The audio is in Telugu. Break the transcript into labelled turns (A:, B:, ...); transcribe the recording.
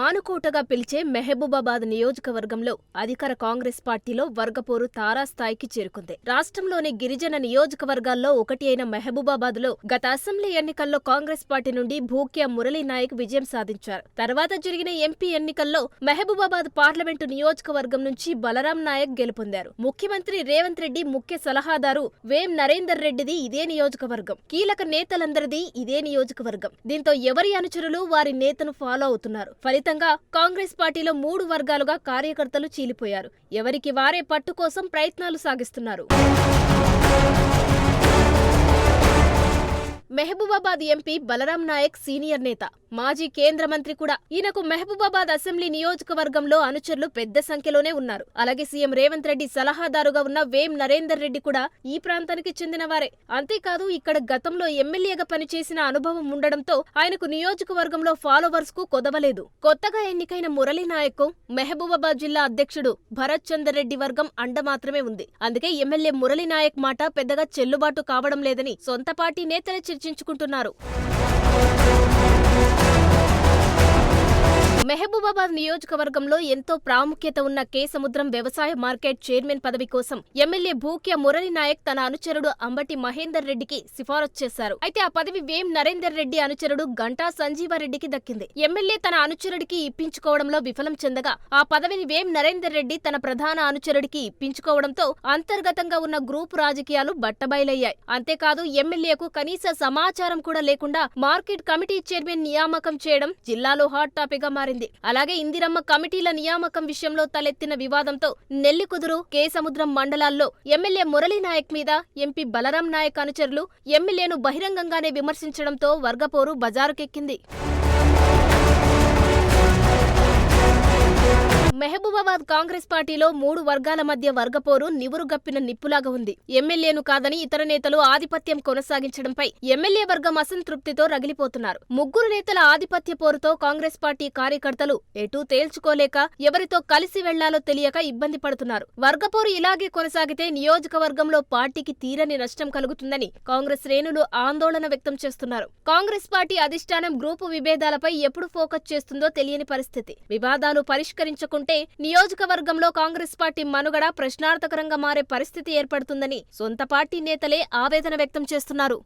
A: మానుకోటగా పిలిచే మెహబూబాబాద్ నియోజకవర్గంలో అధికార కాంగ్రెస్ పార్టీలో వర్గపోరు తారాస్థాయికి చేరుకుంది. రాష్ట్రంలోని గిరిజన నియోజకవర్గాల్లో ఒకటి అయిన మెహబూబాబాద్లో గత అసెంబ్లీ ఎన్నికల్లో కాంగ్రెస్ పార్టీ నుండి భూక్యా మురళీ నాయక్ విజయం సాధించారు. తర్వాత జరిగిన ఎంపీ ఎన్నికల్లో మెహబూబాబాద్ పార్లమెంటు నియోజకవర్గం నుంచి బలరాం నాయక్ గెలుపొందారు. ముఖ్యమంత్రి రేవంత్ రెడ్డి ముఖ్య సలహాదారు వేం నరేందర్ రెడ్డిది ఇదే నియోజకవర్గం. కీలక నేతలందరిది ఇదే నియోజకవర్గం. దీంతో ఎవరి అనుచరులు వారి నేతను ఫాలో అవుతున్నారు. ఫలితంగా కాంగ్రెస్ పార్టీలో మూడు వర్గాలుగా కార్యకర్తలు చీలిపోయారు. ఎవరికి వారే పట్టు కోసం ప్రయత్నాలు సాగిస్తున్నారు. మెహబూబాబాద్ ఎంపీ బలరాం నాయక్ సీనియర్ నేత. మాజీ కేంద్ర మంత్రి కూడా. ఈయనకు మహబూబాబాద్ అసెంబ్లీ నియోజకవర్గంలో అనుచరులు పెద్ద సంఖ్యలోనే ఉన్నారు. అలాగే సీఎం రేవంత్ రెడ్డి సలహాదారుగా ఉన్న వేం నరేందర్ రెడ్డి కూడా ఈ ప్రాంతానికి చెందినవారే. అంతేకాదు ఇక్కడ గతంలో ఎమ్మెల్యేగా పనిచేసిన అనుభవం ఉండడంతో ఆయనకు నియోజకవర్గంలో ఫాలోవర్స్కు కొదవలేదు. కొత్తగా ఎన్నికైన మురళీ నాయక్ మెహబూబాబాద్ జిల్లా అధ్యక్షుడు భరత్ చందర్ రెడ్డి వర్గం అండ మాత్రమే ఉంది. అందుకే ఎమ్మెల్యే మురళీ నాయక్ మాట పెద్దగా చెల్లుబాటు కావడం లేదని సొంత పార్టీ నేతలే చర్చించుకుంటున్నారు. నిజామాబాద్ నియోజకవర్గంలో ఎంతో ప్రాముఖ్యత ఉన్న కే సముద్రం వ్యవసాయ మార్కెట్ చైర్మన్ పదవి కోసం ఎమ్మెల్యే భూక్య మురళి నాయక్ తన అనుచరుడు అంబటి మహేందర్ రెడ్డికి సిఫారసు చేశారు. అయితే ఆ పదవి వేం నరేందర్ రెడ్డి అనుచరుడు గంటా సంజీవారెడ్డికి దక్కింది. ఎమ్మెల్యే తన అనుచరుడికి ఇప్పించుకోవడంలో విఫలం చెందగా ఆ పదవిని వేం నరేందర్ రెడ్డి తన ప్రధాన అనుచరుడికి ఇప్పించుకోవడంతో అంతర్గతంగా ఉన్న గ్రూపు రాజకీయాలు బట్టబయలయ్యాయి. అంతేకాదు ఎమ్మెల్యేకు కనీస సమాచారం కూడా లేకుండా మార్కెట్ కమిటీ చైర్మన్ నియామకం చేయడం జిల్లాలో హాట్ టాపిక్గా మారింది అలాగే ఇందిరమ్మ కమిటీల నియామకం విషయంలో తలెత్తిన వివాదంతో నెల్లికుదురు కేసముద్రం మండలాల్లో ఎమ్మెల్యే మురళీ నాయక్ మీద ఎంపీ బలరాం నాయక్ అనుచరులు ఎమ్మెల్యేను బహిరంగంగానే విమర్శించడంతో వర్గపోరు బజారుకెక్కింది. నిజామాబాద్ కాంగ్రెస్ పార్టీలో మూడు వర్గాల మధ్య వర్గపోరు నివురుగప్పిన నిప్పులాగా ఉంది. ఎమ్మెల్యేను కాదని ఇతర నేతలు ఆధిపత్యం కొనసాగించడంపై ఎమ్మెల్యే వర్గం అసంతృప్తితో రగిలిపోతున్నారు. ముగ్గురు నేతల ఆధిపత్య పోరుతో కాంగ్రెస్ పార్టీ కార్యకర్తలు ఎటూ తేల్చుకోలేక ఎవరితో కలిసి వెళ్ళాలో తెలియక ఇబ్బంది పడుతున్నారు. వర్గపోరు ఇలాగే కొనసాగితే నియోజకవర్గంలో పార్టీకి తీరని నష్టం కలుగుతుందని కాంగ్రెస్ శ్రేణులు ఆందోళన వ్యక్తం చేస్తున్నారు. కాంగ్రెస్ పార్టీ అధిష్టానం గ్రూపు విభేదాలపై ఎప్పుడు ఫోకస్ చేస్తుందో తెలియని పరిస్థితి. వివాదాలు పరిష్కరించకుంటే నియోజకవర్గంలో కాంగ్రెస్ పార్టీ మనుగడ ప్రశ్నార్థకరంగా మారే పరిస్థితి ఏర్పడుతుందని సొంత పార్టీ నేతలే ఆవేదన వ్యక్తం చేస్తున్నారు.